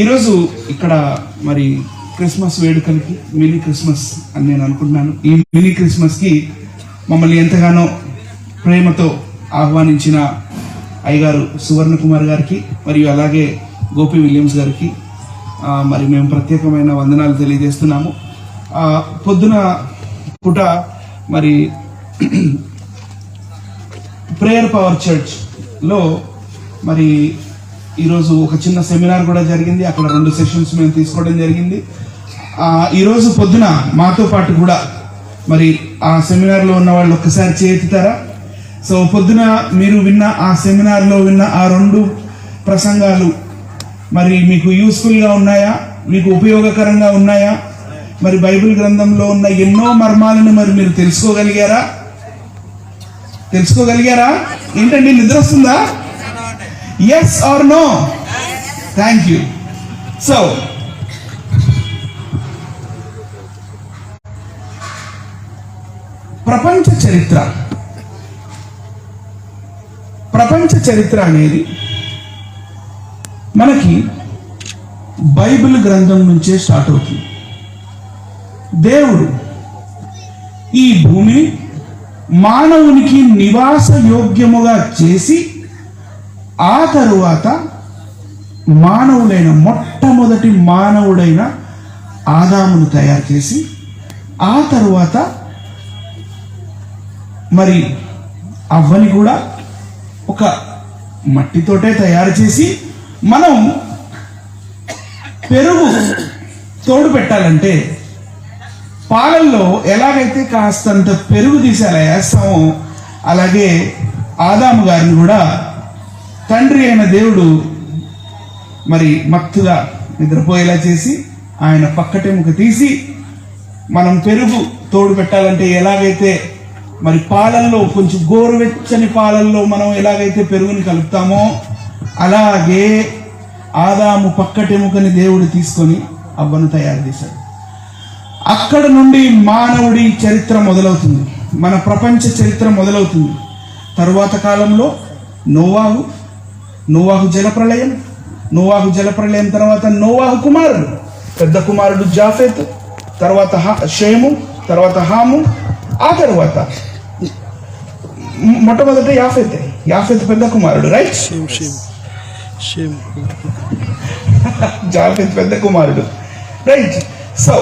ఈరోజు ఇక్కడ మరి క్రిస్మస్ వేడుకలకి మినీ క్రిస్మస్ అని నేను అనుకుంటున్నాను. ఈ మినీ క్రిస్మస్కి మమ్మల్ని ఎంతగానో ప్రేమతో ఆహ్వానించిన అయ్యగారు సువర్ణ కుమార్ గారికి మరియు అలాగే గోపి విలియమ్స్ గారికి మరి మేము ప్రత్యేకమైన వందనాలు తెలియజేస్తున్నాము. పొద్దున పూట మరి ప్రేయర్ పవర్ చర్చ్లో మరి ఈరోజు ఒక చిన్న సెమినార్ కూడా జరిగింది. అక్కడ రెండు సెషన్స్ మేము తీసుకోవడం జరిగింది. ఈరోజు పొద్దున మాతో పాటు కూడా మరి ఆ సెమినార్లో ఉన్న వాళ్ళు ఒక్కసారి చేతుతారా? సో పొద్దున మీరు విన్న ఆ సెమినార్లో విన్న ఆ రెండు ప్రసంగాలు మరి మీకు యూస్ఫుల్గా ఉన్నాయా? మీకు ఉపయోగకరంగా ఉన్నాయా? మరి బైబిల్ గ్రంథంలో ఉన్న ఎన్నో మర్మాలను మరి మీరు తెలుసుకోగలిగారా? తెలుసుకోగలిగారా? ఏంటండి నిద్ర వస్తుందా? Yes or no thank you so ప్రపంచ చరిత్ర. ప్రపంచ చరిత్ర అనేది మనకి బైబిల్ గ్రంథం నుంచే స్టార్ట్ అవుతుంది. దేవుడు ఈ భూమిని మానవునికి నివాస యోగ్యముగా చేసి ఆ తరువాత మానవుడైన మొట్టమొదటి మానవుడైన ఆదామును తయారు చేసి ఆ తరువాత మరి అవ్వని కూడా ఒక మట్టితోటే తయారు చేసి మనం పెరుగు తోడు పెట్టాలంటే పాలల్లో ఎలాగైతే కాస్తంత పెరుగు తీసి అలా వేస్తామో అలాగే ఆదాము గారిని కూడా తండ్రి అయిన దేవుడు మరి మత్తుగా నిద్రపోయేలా చేసి ఆయన పక్కటెముక తీసి మనం పెరుగు తోడు పెట్టాలంటే ఎలాగైతే మరి పాలల్లో కొంచెం గోరువెచ్చని పాలల్లో మనం ఎలాగైతే పెరుగుని కలుపుతామో అలాగే ఆదాము పక్కటెముకని దేవుడు తీసుకొని అవ్వను తయారు చేశాడు. అక్కడ నుండి మానవుడి చరిత్ర మొదలవుతుంది. మన ప్రపంచ చరిత్ర మొదలవుతుంది. తరువాత కాలంలో నోవాహు నోవాహు జలప్రళయం నోవాహు జలప్రళయం తర్వాత నోవాహు కుమారుడు పెద్ద కుమారుడు జాఫెత్ తర్వాత షేము తర్వాత హాము ఆ తర్వాత మొట్టమొదట యాఫెత్ యాఫెత్ పెద్ద కుమారుడు రైట్? జాఫెత్ పెద్ద కుమారుడు రైట్? సో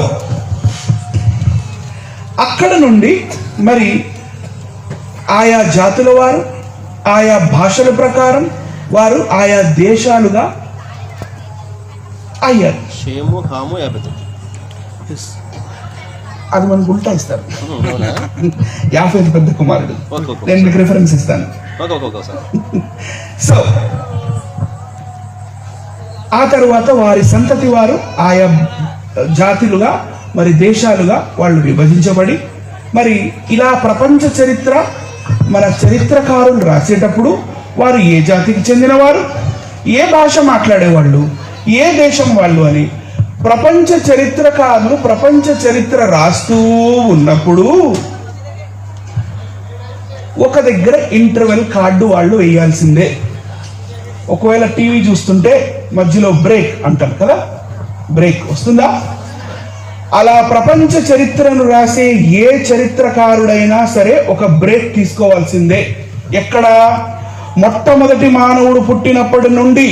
అక్కడ నుండి మరి ఆయా జాతుల వారు ఆయా భాషల ప్రకారం వారు ఆయా దేశాలుగా అయ్యారు. షేము హాము యాభై అది మనకు ఉల్టా ఇస్తారు. యాఫెత్ పెద్ద కుమారుడు. నేను మీకు రిఫరెన్స్ ఇస్తాను. సో ఆ తరువాత వారి సంతతి వారు ఆయా జాతులుగా మరి దేశాలుగా వాళ్ళు విభజించబడి మరి ఇలా ప్రపంచ చరిత్ర మన చరిత్రకారులు రాసేటప్పుడు వారు ఏ జాతికి చెందినవారు? ఏ భాష మాట్లాడేవాళ్ళు? ఏ దేశం వాళ్ళు అని ప్రపంచ చరిత్రకారులు ప్రపంచ చరిత్ర రాస్తూ ఉన్నప్పుడు ఒక దగ్గర ఇంటర్వెల్ కార్డు వాళ్ళు వేయాల్సిందే. ఒకవేళ టీవీ చూస్తుంటే మధ్యలో బ్రేక్ అంటారు కదా? బ్రేక్ వస్తుందా? అలా ప్రపంచ చరిత్రను రాసే ఏ చరిత్రకారుడైనా సరే ఒక బ్రేక్ తీసుకోవాల్సిందే. ఎక్కడ? మొట్టమొదటి మానవుడు పుట్టినప్పటి నుండి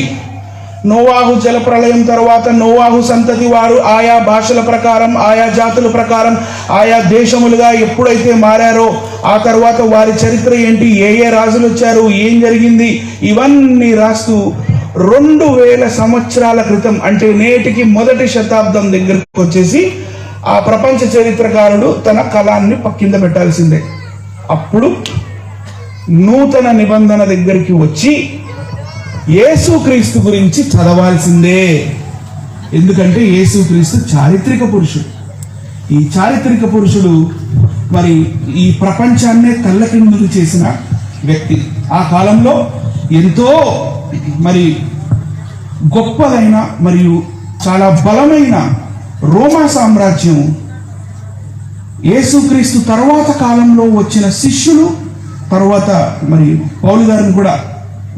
నోవాహు జలప్రలయం తర్వాత నోవాహు సంతతి వారు ఆయా భాషల ప్రకారం ఆయా జాతుల ప్రకారం ఆయా దేశములుగా ఎప్పుడైతే మారారో ఆ తర్వాత వారి చరిత్ర ఏంటి ఏ ఏ రాజులు వచ్చారు ఏం జరిగింది ఇవన్నీ రాస్తూ రెండు వేల సంవత్సరాల క్రితం అంటే నేటికి మొదటి శతాబ్దం దగ్గరకు వచ్చేసి ఆ ప్రపంచ చరిత్రకారుడు తన కళాన్ని పక్కింద పెట్టాల్సిందే. అప్పుడు నూతన నిబంధన దగ్గరికి వచ్చి యేసుక్రీస్తు గురించి చదవాల్సిందే. ఎందుకంటే యేసుక్రీస్తు చారిత్రక పురుషుడు. ఈ చారిత్రక పురుషుడు మరి ఈ ప్రపంచాన్నే తల్లకిందులు చేసిన వ్యక్తి. ఆ కాలంలో ఎంతో మరి గొప్పదైన మరియు చాలా బలమైన రోమా సామ్రాజ్యం యేసుక్రీస్తు తర్వాత కాలంలో వచ్చిన శిష్యులు తర్వాత మరి పౌలు గారిని కూడా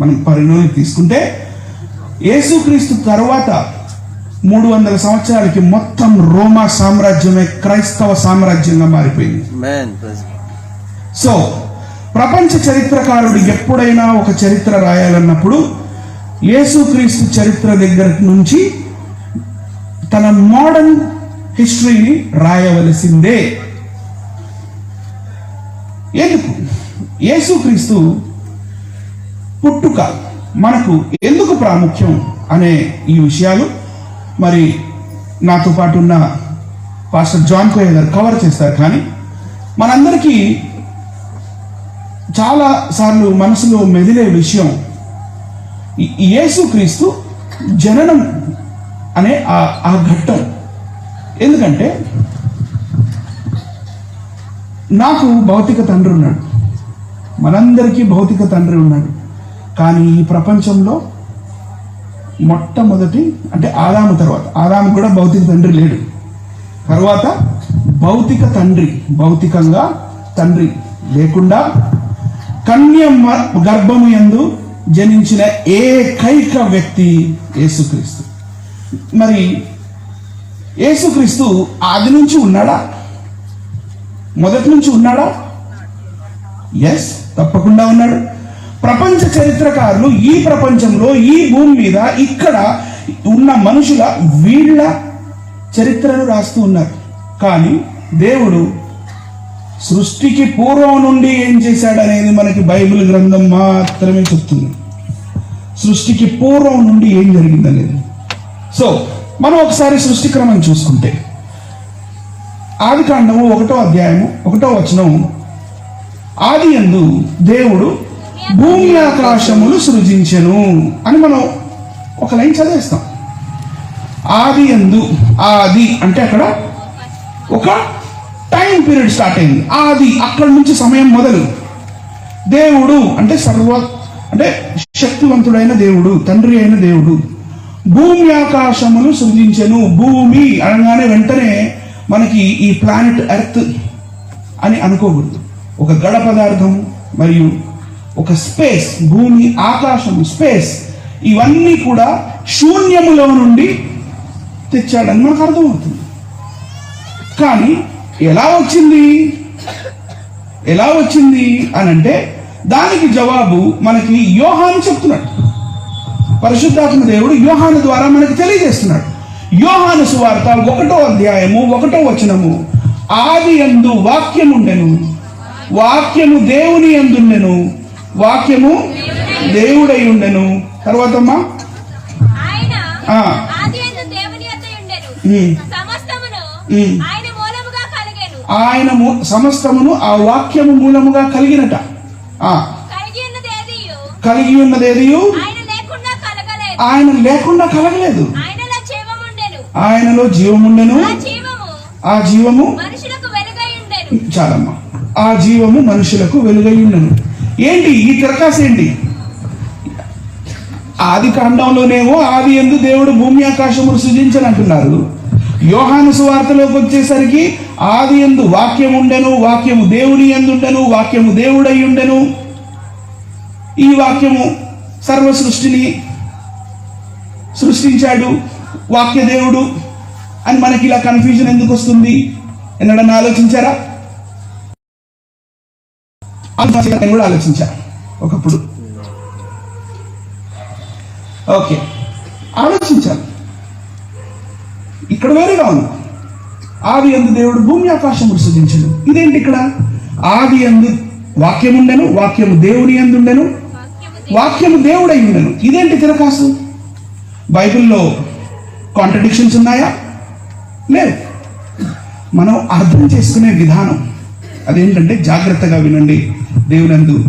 మనం పరిగణలోకి తీసుకుంటే యేసుక్రీస్తు తర్వాత మూడు వందల సంవత్సరాలకి మొత్తం రోమా సామ్రాజ్యమే క్రైస్తవ సామ్రాజ్యంగా మారిపోయింది. సో ప్రపంచ చరిత్రకారుడు ఎప్పుడైనా ఒక చరిత్ర రాయాలన్నప్పుడు యేసుక్రీస్తు చరిత్ర దగ్గర నుంచి తన మోడర్న్ హిస్టరీని రాయవలసిందే. ఎందుకు? యేసుక్రీస్తు పుట్టుక మనకు ఎందుకు ప్రాముఖ్యం అనే ఈ విషయాలు మరి నాతో పాటు ఉన్న పాస్టర్ జాన్ కోయ గారు కవర్ చేస్తారు. కానీ మనందరికీ చాలా సార్లు మనసులో మెదిలే విషయం యేసుక్రీస్తు జననం అనే ఆ ఆ ఘట్టం. ఎందుకంటే నాకు భౌతిక తండ్రి ఉన్నాడు. మనందరికీ భౌతిక తండ్రి ఉన్నాడు. కానీ ఈ ప్రపంచంలో మొట్టమొదటి అంటే ఆదాము తర్వాత ఆదాము కూడా భౌతిక తండ్రి లేడు. తర్వాత భౌతిక తండ్రి భౌతికంగా తండ్రి లేకుండా కన్య గర్భము యందు జనించిన ఏకైక వ్యక్తి యేసుక్రీస్తు. మరి యేసుక్రీస్తు ఆది నుంచి ఉన్నాడా? మొదటి నుంచి ఉన్నాడా? ఎస్ తప్పకుండా ఉన్నాడు ప్రపంచ చరిత్రకారులు ఈ ప్రపంచంలో ఈ భూమి మీద ఇక్కడ ఉన్న మనుషుల వీళ్ళ చరిత్రను రాస్తూ ఉన్నారు. కానీ దేవుడు సృష్టికి పూర్వం నుండి ఏం చేశాడనేది మనకి బైబిల్ గ్రంథం మాత్రమే చెప్తుంది. సృష్టికి పూర్వం నుండి ఏం జరిగిందనేది సో మనం ఒకసారి సృష్టి క్రమం చూసుకుంటే ఆది కాండము ఒకటో అధ్యాయము ఒకటో వచనం ఆది ఎందు దేవుడు భూమి ఆకాశములు సృజించెను అని మనం ఒక లైన్ చదివేస్తాం. ఆది ఎందు ఆది అంటే అక్కడ ఒక టైం పీరియడ్ స్టార్ట్ అయింది. ఆది అక్కడి నుంచి సమయం మొదలు. దేవుడు అంటే సర్వ అంటే శక్తివంతుడైన దేవుడు తండ్రి అయిన దేవుడు. భూమి ఆకాశములు సృజించెను. భూమి అనగానే వెంటనే మనకి ఈ ప్లానెట్ ఎర్త్ అని అనుకోకూడదు. ఒక గడ పదార్థం మరియు ఒక స్పేస్ భూమి ఆకాశం స్పేస్ ఇవన్నీ కూడా శూన్యములో నుండి తెచ్చాడని మనకు అర్థమవుతుంది. కానీ ఎలా వచ్చింది? ఎలా వచ్చింది అని అంటే దానికి జవాబు మనకి యోహాను చెప్తున్నాడు. పరిశుద్ధాత్మ దేవుడు యోహాను ద్వారా మనకి తెలియజేస్తున్నాడు. యోహాను సువార్త ఒకటో అధ్యాయము ఒకటో వచనము ఆది యందు వాక్యముండెను. వాక్యము దేవుని ఎందుండెను వాక్యము దేవుడై ఉండెను. తర్వాతమ్మా? ఆయన. సమస్తమును. ఆయన ఆ వాక్యము మూలముగా కలిగినట. కలిగి ఉన్నదేదియు? ఆయన లేకుండా కలగలేదు. ఆయనలో జీవముండెను. ఆ జీవము. చాలమ్మా. ఆ జీవము మనుషులకు వెలుగై ఉండను ఏంటి? ఈ తిరకాసు ఏంటి? ఆది కాండంలోనేమో ఆది ఎందు దేవుడు భూమి ఆకాశము సృజించని అంటున్నారు యోహాను సువార్తలోకి వచ్చేసరికి ఆది ఎందు వాక్యం ఉండెను వాక్యము దేవుని ఎందుండెను వాక్యము దేవుడై ఉండెను ఈ వాక్యము సర్వ సృష్టిని సృష్టించాడు వాక్య దేవుడు అని మనకి ఇలా కన్ఫ్యూజన్ ఎందుకు వస్తుంది ఎన్నడన్నా ఆలోచించారా? ఆలోచించారా? నేను కూడా ఆలోచించాను ఒకప్పుడు. ఓకే. ఆలోచించాలి ఇక్కడ వేరేగా ఉంది. ఆది ఎందు దేవుడు భూమి ఆకాశములు సృజించను ఇదేంటి ఇక్కడ? ఆది ఎందు వాక్యం ఉండెను వాక్యము దేవుని ఎందుండెను వాక్యము వాక్యము దేవుడై ఉండెను ఇదేంటి తిరకాసు? బైబిల్లో కాంట్రడిక్షన్స్ ఉన్నాయా? లేవు. మనం అర్థం చేసుకునే విధానం అదేంటంటే జాగ్రత్తగా వినండి. దేవునందు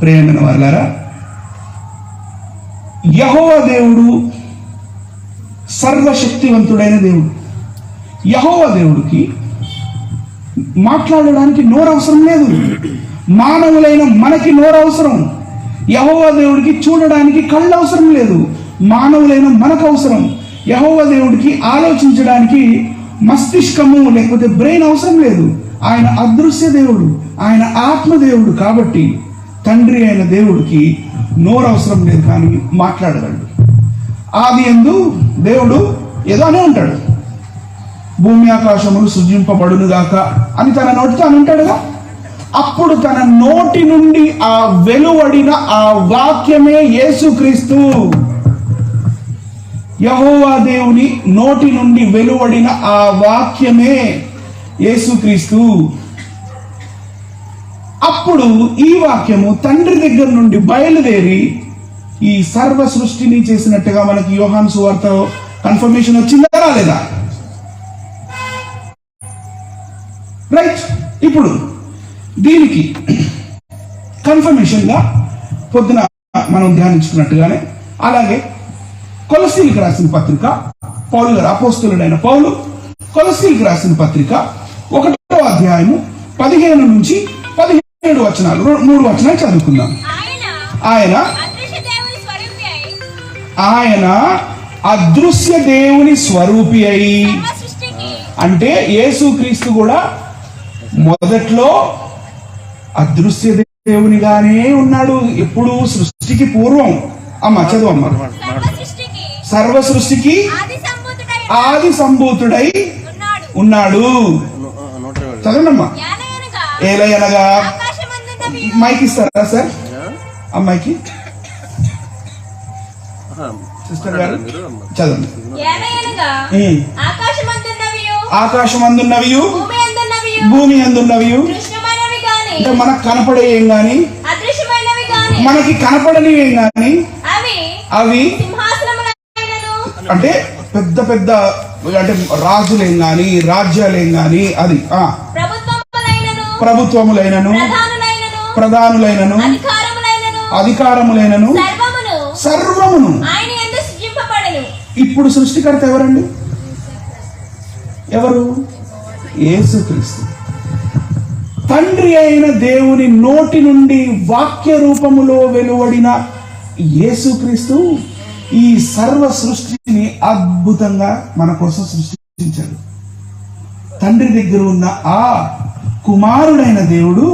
ప్రేమైన వాళ్ళారా యహోవ దేవుడు సర్వశక్తివంతుడైన దేవుడు. యహోవ దేవుడికి మాట్లాడడానికి నోరు అవసరం లేదు. మానవులైన మనకి నోరు అవసరం యహోవ దేవుడికి చూడడానికి కళ్ళు అవసరం లేదు. మానవులైన మనకు అవసరం యహోవ దేవుడికి ఆలోచించడానికి మస్తిష్కము లేకపోతే బ్రెయిన్ అవసరం లేదు. ఆయన అదృశ్య దేవుడు ఆయన ఆత్మదేవుడు కాబట్టి తండ్రి అయిన దేవుడికి నోరు అవసరం లేదు కానీ మాట్లాడగలడు. ఆది ఎందు దేవుడు ఏదోనే ఉంటాడు భూమి ఆకాశములు సృజింపబడునుగాక అని తన నోటితో అని ఉంటాడుగా అప్పుడు తన నోటి నుండి ఆ వెలువడిన ఆ వాక్యమే యేసుక్రీస్తు. యహోవా దేవుని నోటి నుండి వెలువడిన ఆ వాక్యమే. యేసుక్రీస్తు. అప్పుడు ఈ వాక్యము తండ్రి దగ్గర నుండి బయలుదేరి ఈ సర్వ సృష్టిని చేసినట్టుగా మనకి యోహాన్ సువార్త కన్ఫర్మేషన్ వచ్చిందా రాలేదా? రైట్ ఇప్పుడు దీనికి కన్ఫర్మేషన్గా పొద్దున మనం ధ్యానించుకున్నట్టుగానే అలాగే కొలసీలకు రాసిన పత్రిక పౌలు గారు అపోస్తులుడైన పౌలు కొలసీలకు రాసిన పత్రిక ఒకటో అధ్యాయము పదిహేను నుంచి పదిహేడు వచనాలు. మూడు వచనాలు చదువుకుందాం. ఆయన ఆయన అదృశ్య దేవుని స్వరూపి అయి అంటే యేసుక్రీస్తు కూడా మొదట్లో అదృశ్య దేవునిగానే ఉన్నాడు. ఎప్పుడు సృష్టికి పూర్వం. అమ్మ చదువు అమ్మ సర్వ సృష్టికి ఆది సంబూతుడై ఆది సంభూతుడై ఉన్నాడు. చదవండమ్మా ఏలయనగా ఆకాశమందున్నవి మైక్ ఇస్తారా సార్? అమ్మాయికి సిస్టర్ గారు? చదవండి. యానయనగా ఉమ్. ఆకాశమందున్నవియు ఆకాశం అందున్నవియు భూమి గాని. అంటే మనకు కనపడే ఏం గాని. మనకి కనపడనివి ఏం గాని? అవి అంటే పెద్ద పెద్ద అంటే రాజులేం గాని రాజ్యాలేం గాని అది ఆ. ప్రభుత్వములైనను ప్రధానులైనను అధికారములైనను సర్వమును. ఇప్పుడు సృష్టికర్త ఎవరండి? ఎవరు? యేసుక్రీస్తు. తండ్రి అయిన దేవుని నోటి నుండి వాక్య రూపములో వెలువడిన యేసుక్రీస్తు. ఈ సర్వ సృష్టిని అద్భుతంగా మన కోసం సృష్టించాడు. తండ్రి దగ్గర ఉన్న ఆ కుమారుడైన దేవుడు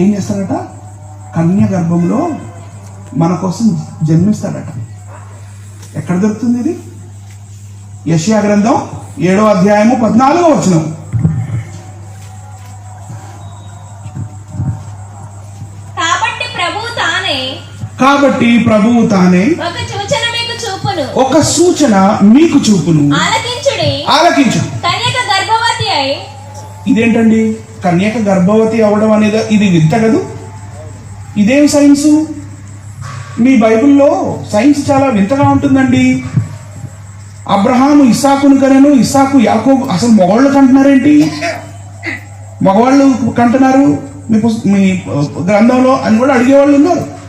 ఏం చేస్తాడట? కన్య గర్భంలో మన కోసం జన్మిస్తాడట. ఎక్కడ దొరుకుతుంది ఇది? యషయా గ్రంథం ఏడో అధ్యాయము పద్నాలుగో వచనం. కాబట్టి ప్రభు తానే కాబట్టి ప్రభువు తానే ఒక సూచన మీకు చూపును. ఆలకించుడి. ఆలకించు. కన్యక గర్భవతి అయి. ఇదేంటండి? కన్యక గర్భవతి అవడం అనేది ఇది వింత కదూ? ఇదేం సైన్సు? మీ బైబిల్లో సైన్స్ చాలా వింతగా ఉంటుందండి. అబ్రహాము ఇస్సాకును కనెను ఇస్సాకు యాకోబు అసలు మగవాళ్ళు కంటున్నారేంటి? మగవాళ్ళు కంటున్నారు? మీ మీ గ్రంథంలో అని కూడా అడిగేవాళ్ళు ఉన్నారు.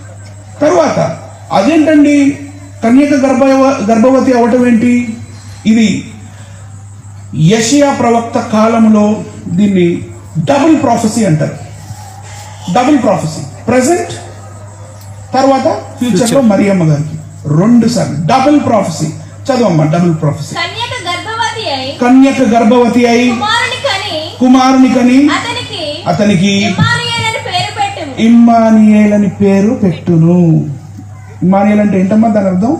తరువాత అదేంటండి కన్యక గర్భ గర్భవతి అవటం ఏంటి? ఇది యషయా ప్రవక్త కాలంలో దీన్ని డబుల్ ప్రాఫెసీ అంటారు. Double prophecy. ప్రజెంట్ తర్వాత ఫ్యూచర్లో మరియమ్మ గారికి. రెండు సార్లు. Double prophecy. చదవమ్మా double prophecy. కన్యక గర్భవతి అయి కన్యక గర్భవతి అయి కుమారుని కని అతనికి ఇమ్మానుయేల్ అని పేరు పెట్టును. ఇమ్మానియేల్ అంటే ఏంటమ్మా దాని అర్థం?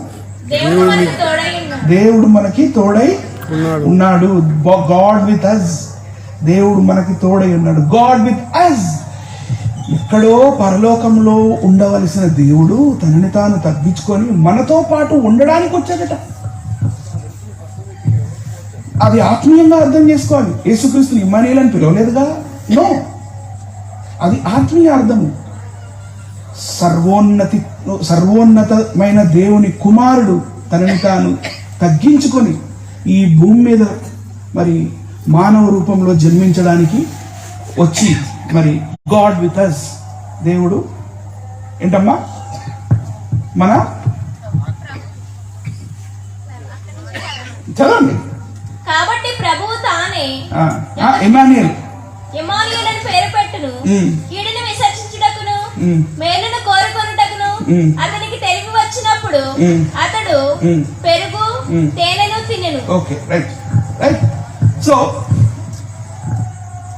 దేవుడు మనకు తోడై ఉన్నాడు. దేవుడు మనకి తోడై ఉన్నాడు. ఉన్నాడు. గాడ్ విత్ అస్ దేవుడు మనకి తోడై ఉన్నాడు. గాడ్ విత్ అస్ ఎక్కడో పరలోకంలో ఉండవలసిన దేవుడు తనని తాను తగ్గించుకొని మనతో పాటు ఉండడానికి వచ్చాడట. అది ఆత్మీయంగా అర్థం చేసుకోవాలి. యేసుక్రీస్తు ఇమ్మానియల్ అని పిలవలేదుగా? నో. అది ఆత్మీయ అర్థము. సర్వోన్నతి సర్వోన్నతమైన దేవుని కుమారుడు తనని తాను తగ్గించుకొని ఈ భూమి మీద మరి మానవ రూపంలో జన్మించడానికి వచ్చి మరి గాడ్ విత్ అస్ దేవుడు ఏంటమ్మా? మన చదవండి. కాబట్టి ప్రభువు తానే ఇమానియల్ ఇమానుయేల్ అని పేరు పెట్టును. కీడును విసర్జించుటకును. మేలును కోరుకొనుటకును. అతనికి తెలివి వచ్చినప్పుడు. అతడు. పెరుగు. తేనెను తినెను ఓకే రైట్ రైట్ సో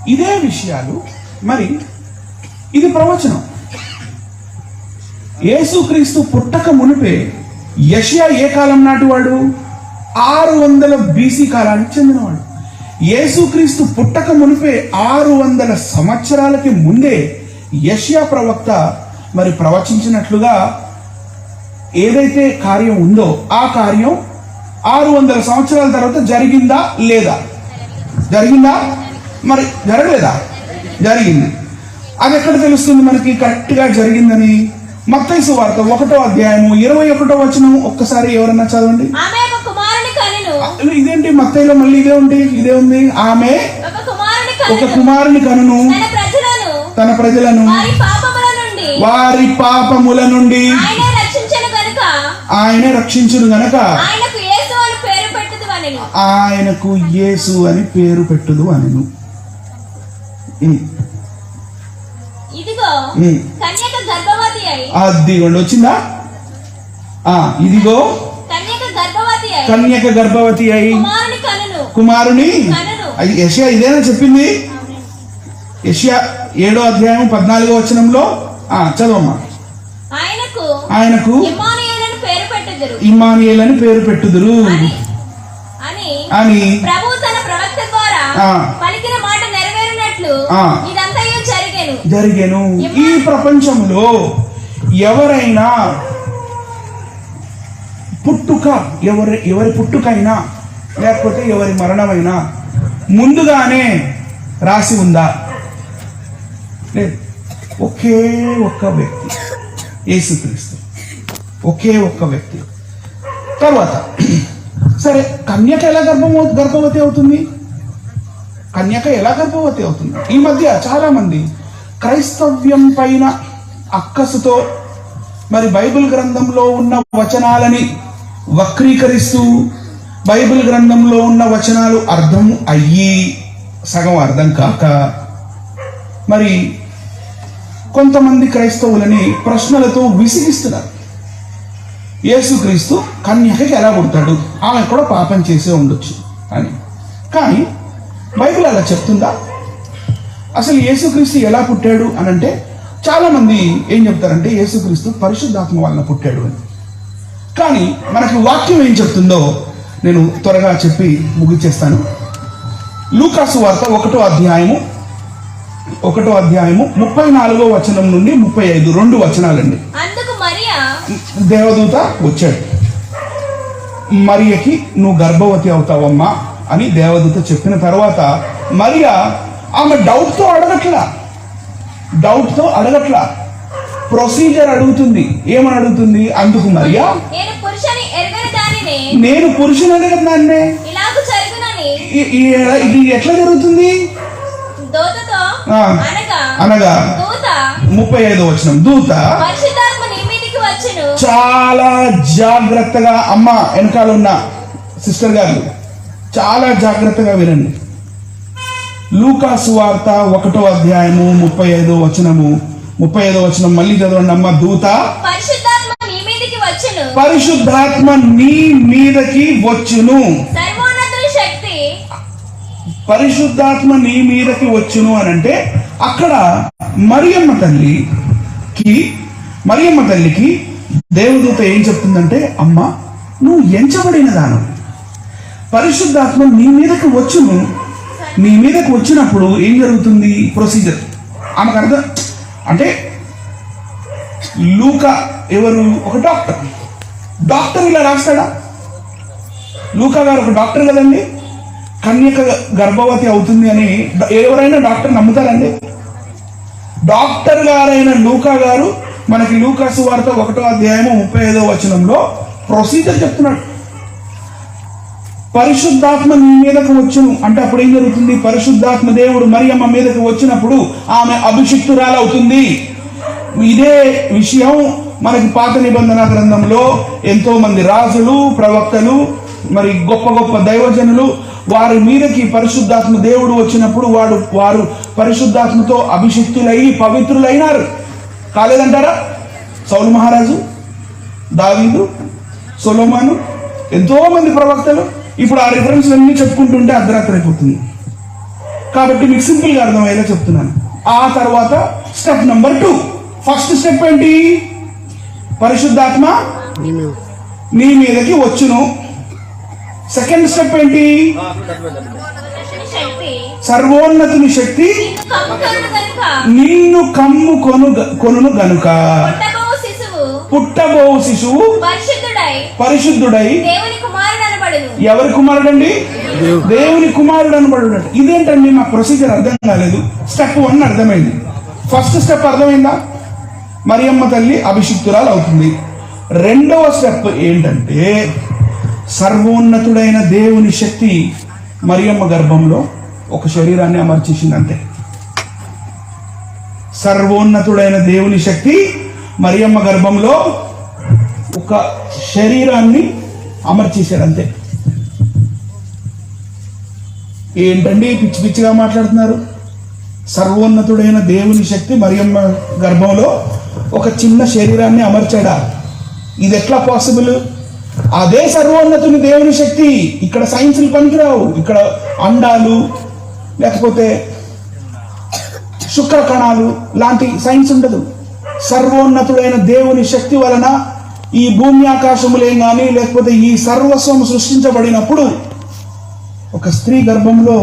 ఇదే విషయాలు మరి ఇది ప్రవచనం యేసుక్రీస్తు పుట్టక మునిపే యషియా ఏ కాలం నాటివాడు ఆరు వందల బీసీ కాలానికి చెందినవాడు యేసుక్రీస్తు పుట్టక మునిపే ఆరు వందల సంవత్సరాలకి ముందే యషియా ప్రవక్త మరి ప్రవచించినట్లుగా ఏదైతే కార్యం ఉందో ఆ కార్యం ఆరు వందల సంవత్సరాల తర్వాత జరిగిందా లేదా? జరిగిందా? మరి జరగలేదా? జరిగింది. అది ఎక్కడ తెలుస్తుంది మనకి? కరెక్ట్గా జరిగిందని మత్తైసు వార్త ఒకటో అధ్యాయము ఇరవై ఒకటో వచనం ఒక్కసారి ఎవరన్నా చదవండి ఆమె ఒక కుమారుని కనెను ఇదేంటి? మత్తయిలో మళ్ళీ ఇదే ఉంది ఇదే ఉంది. ఆమె ఒక కుమారుని కనెను. తన ప్రజలను. వారి పాపముల నుండి. ఆయనే రక్షించను గనుక. ఆయనకు యేసు అని పేరు పెట్టుదు అనెను. అని అదిగోండి వచ్చిందా? ఆ ఇదిగో. కన్యక గర్భవతి అయి కుమారుని యెషయా ఇదేనా చెప్పింది? యెషయా ఏడో అధ్యాయం పద్నాలుగో వచనంలో ఆ చదవమ్మా. ఆయనకు ఇమానియేల్ అని పేరు పెట్టుదురు. అని జరిగెను. ఈ ప్రపంచంలో ఎవరైనా పుట్టుక ఎవరి ఎవరి పుట్టుకైనా లేకపోతే ఎవరి మరణమైనా ముందుగానే రాసి ఉందా? లేదు. ఒకే ఒక్క వ్యక్తి యేసుక్రీస్తు. ఒకే ఒక్క వ్యక్తి. తర్వాత సరే కన్యక ఎలా గర్భం గర్భవతి అవుతుంది? కన్యక ఎలా గర్భవతి అవుతుంది? ఈ మధ్య చాలా మంది క్రైస్తవ్యం పైన అక్కసుతో మరి బైబిల్ గ్రంథంలో ఉన్న వచనాలని వక్రీకరిస్తూ బైబిల్ గ్రంథంలో ఉన్న వచనాలు అర్థం అయ్యి సగం అర్థం కాక మరి కొంతమంది క్రైస్తవులని ప్రశ్నలతో విసిగిస్తున్నారు. యేసుక్రీస్తు కన్యకకి ఎలా పుడతాడు? ఆమె కూడా పాపం చేసే ఉండొచ్చు అని. కానీ బైబిల్ అలా చెప్తుందా? అసలు యేసుక్రీస్తు ఎలా పుట్టాడు అని అంటే చాలా మంది ఏం చెప్తారంటే యేసుక్రీస్తు పరిశుద్ధాత్మ వలన పుట్టాడు అని. కానీ మనకి వాక్యం ఏం చెప్తుందో నేను త్వరగా చెప్పి ముగిచేస్తాను. లూకాసు వార్త ఒకటో అధ్యాయము ఒకటో అధ్యాయము ముప్పై నాలుగో వచనం నుండి ముప్పై ఐదు రెండు వచనాలండి. అందుకు మరియా? దేవదూత వచ్చాడు. మరియకి నువ్వు గర్భవతి అవుతావమ్మా అని దేవదూత చెప్పిన తర్వాత మరియా ఆమె డౌట్తో అడగట్లా. డౌట్తో అడగట్లా. ప్రొసీజర్ అడుగుతుంది. ఏమని అడుగుతుంది? అందుకు మరియా? నేను పురుషని అడగదాన్నే ఇది ఎట్లా జరుగుతుంది. అనగా ముప్పై ఐదో వచనం. దూత వచ్చును. చాలా జాగ్రత్తగా అమ్మ వెనకాల ఉన్న సిస్టర్ గారు చాలా జాగ్రత్తగా వినండి. లూకాసు వార్త ఒకటో అధ్యాయము ముప్పై ఐదో వచనము. ముప్పై ఐదో వచనం మళ్ళీ చదవండి అమ్మ దూత. పరిశుద్ధాత్మ నీ మీదికి వచ్చును. పరిశుద్ధాత్మ నీ మీదకి వచ్చును. సర్వోన్నతుని శక్తి. పరిశుద్ధాత్మ నీ మీదకి వచ్చును అని అంటే అక్కడ మరియమ్మ తల్లికి మరియమ్మ తల్లికి దేవదూత ఏం చెప్తుందంటే అమ్మ నువ్వు ఎంచబడిన దానం. పరిశుద్ధాత్మ నీ మీదకి వచ్చును. నీ మీదకి వచ్చినప్పుడు ఏం జరుగుతుంది? ప్రొసీజర్ ఆమెకు అర్థం అంటే లూక ఎవరు? ఒక డాక్టర్. డాక్టర్ ఇలా రాస్తాడా? లూకా గారు ఒక డాక్టర్ కదండి. కన్యక గర్భవతి అవుతుంది అని ఎవరైనా డాక్టర్ నమ్ముతారండి? డాక్టర్ గారైన లూకా గారు మనకి లూకాసు సువార్త ఒకటో అధ్యాయము ముప్పై ఐదో వచనంలో ప్రొసీజర్ చెప్తున్నాడు. పరిశుద్ధాత్మ నీ మీదకు వచ్చును. అంటే అప్పుడు ఏం జరుగుతుంది? పరిశుద్ధాత్మ దేవుడు మరియమ్మ మీదకు వచ్చినప్పుడు ఆమె అభిషిక్తురాలవుతుంది ఇదే విషయం మనకి పాత నిబంధన గ్రంథంలో ఎంతో మంది రాజులు ప్రవక్తలు మరి గొప్ప గొప్ప దైవజనులు వారి మీదకి పరిశుద్ధాత్మ దేవుడు వచ్చినప్పుడు వాడు వారు పరిశుద్ధాత్మతో అభిషిక్తులై పవిత్రులైనారు. కాలేదంటారా? సౌలు మహారాజు దావీదు సొలోమాను ఎంతో మంది ప్రవక్తలు. ఇప్పుడు ఆ రిఫరెన్స్ అన్ని చెప్పుకుంటుంటే అర్ధరాత్రి అయిపోతుంది. కాబట్టి మీకు సింపుల్గా అర్థమయ్యేలా చెప్తున్నాను. ఆ తర్వాత step number two first step ఏంటి? పరిశుద్ధాత్మ నీ మీద నీ మీదకి వచ్చును. సెకండ్ స్టెప్ ఏంటి? సర్వోన్నతుని శక్తి నిన్ను కమ్ము కొను కొనును గనుక. పుట్టబోవు శిశువు పుట్టబోవు శిశువు పరిశుద్ధుడై పరిశుద్ధుడై దేవుని కుమారుడు ఎవరి ఎవరి కుమారుడండి? దేవుని కుమారుడు అనబడు ఇదేంటండి మా ప్రొసీజర్ అర్థం కాలేదు. స్టెప్ వన్ అర్థమైంది. ఫస్ట్ స్టెప్ అర్థమైందా? మరియమ్మ తల్లి అభిషిక్తురాలు అవుతుంది. రెండవ స్టెప్ ఏంటంటే సర్వోన్నతుడైన దేవుని శక్తి మరియమ్మ గర్భంలో ఒక శరీరాన్ని అమర్చేసింది అంతే. సర్వోన్నతుడైన దేవుని శక్తి మరియమ్మ గర్భంలో ఒక శరీరాన్ని అమర్చేశాడు అంతే. ఏంటండి పిచ్చి పిచ్చిగా మాట్లాడుతున్నారు? సర్వోన్నతుడైన దేవుని శక్తి మరియమ్మ గర్భంలో ఒక చిన్న శరీరాన్ని అమర్చాడా? ఇది ఎట్లా పాసిబుల్? అదే సర్వోన్నతుని దేవుని శక్తి. ఇక్కడ సైన్స్లు పనికిరావు. ఇక్కడ అండాలు లేకపోతే శుక్ర కణాలు లాంటి సైన్స్ ఉండదు. సర్వోన్నతుడైన దేవుని శక్తి వలన ఈ భూమి ఆకాశములేం కానీ లేకపోతే ఈ సర్వస్వం సృష్టించబడినప్పుడు ఒక స్త్రీ గర్భంలో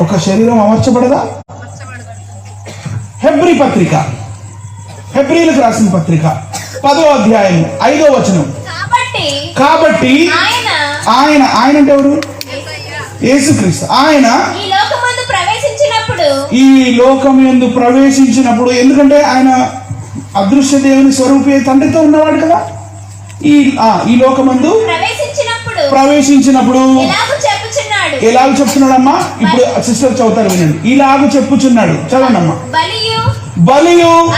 ఒక శరీరం అమర్చబడదా? హెబ్రి పత్రిక. హెబ్రిలకు రాసిన పత్రిక. పదో అధ్యాయం ఐదో వచనం. కాబట్టి ఆయన ఆయన అంటే ఎవరు? యేసుక్రీస్తు. ఆయన ఈ లోకం ఎందు ప్రవేశించినప్పుడు ఎందుకంటే ఆయన అదృశ్య దేవుని స్వరూపే తండ్రితో ఉన్నవాడు కదా? ఈ ఈ లోకమందు ప్రవేశించినప్పుడు ప్రవేశించినప్పుడు ఎలాగో చెప్తున్నాడమ్మా? ఇప్పుడు సిస్టర్ చదువుతారు వినండి. ఇలాగ చెప్పుచున్నాడు. చదవండమ్మా. బలియు. బలియు.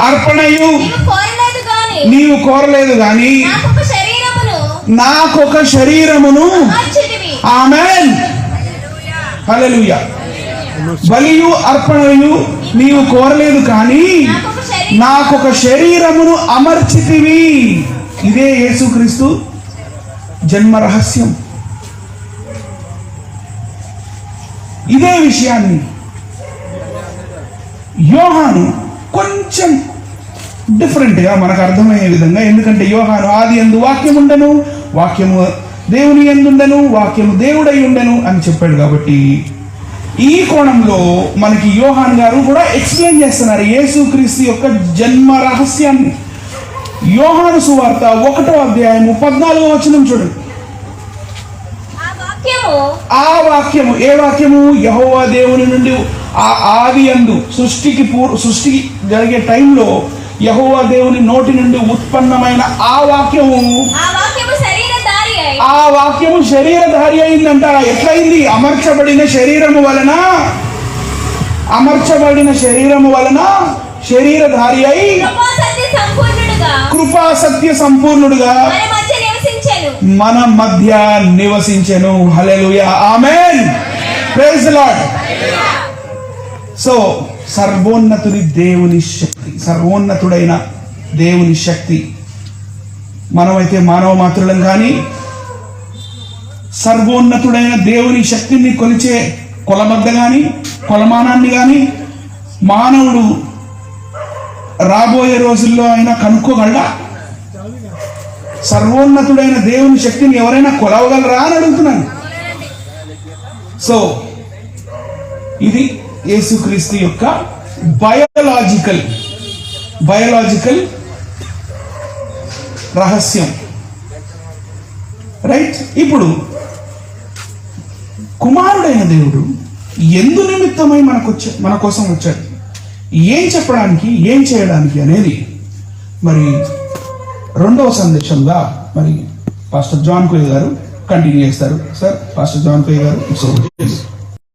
అర్పణయు. నీవు కోరలేదు గాని. నాకొక శరీరమును. ఆమెన్. హల్లెలూయా. బలియు అర్పణయు నీవు కోరలేదు కానీ నాకొక శరీరమును అమర్చితివి. ఇదే యేసుక్రీస్తు జన్మ రహస్యం ఇదే విషయాన్ని యోహాను కొంచెం డిఫరెంట్గా మనకు అర్థమయ్యే విధంగా ఎందుకంటే యోహాను ఆది ఎందు వాక్యం ఉండను వాక్యము దేవుని ఎందుండను వాక్యము దేవుడై ఉండను అని చెప్పాడు కాబట్టి ఈ కోణంలో మనకి యోహాన్ గారు కూడా ఎక్స్ప్లెయిన్ చేస్తున్నారు యేసుక్రీస్తు యొక్క జన్మ రహస్యాన్ని. యోహాను సువార్త ఒకటో అధ్యాయము పద్నాలుగో వచనం చూడండి. ఆ వాక్యము. ఆ వాక్యము ఏ వాక్యము? యహోవా దేవుని నుండి ఆ ఆది అందు సృష్టికి పూర్ సృష్టి జరిగే టైంలో యహోవా దేవుని నోటి నుండి ఉత్పన్నమైన ఆ వాక్యము ఆ వాక్యము శరీరధారి అయిందంట. ఎట్లయింది? అమర్చబడిన శరీరము వలన? అమర్చబడిన శరీరము వలన శరీరధారి అయి కృపా సత్య సంపూర్ణుడుగా. మన మధ్య నివసించెను. మన మధ్య ప్రైజ్ లార్డ్ సో సర్వోన్నతుని దేవుని శక్తి సర్వోన్నతుడైన దేవుని శక్తి. మనమైతే మానవ మాత్రులం కానీ సర్వోన్నతుడైన దేవుని శక్తిని కొలిచే కొలబద్ద కానీ కొలమానాన్ని కానీ మానవుడు రాబోయే రోజుల్లో అయినా కనుక్కోగలడా? సర్వోన్నతుడైన దేవుని శక్తిని ఎవరైనా కొలవగలరా అని అడుగుతున్నాను. సో ఇది యేసుక్రీస్తు యొక్క బయోలాజికల్ బయోలాజికల్ రహస్యం. రైట్ ఇప్పుడు కుమారుడైన దేవుడు ఎందు నిమిత్తమై మనకు వచ్చా మన కోసం వచ్చాడు. ఏం చెప్పడానికి ఏం చేయడానికి అనేది మరి రెండవ సందేశంగా మరి పాస్టర్ జాన్ కోయ్ గారు కంటిన్యూ చేస్తారు. సార్ పాస్టర్ జాన్ కోయ్ గారు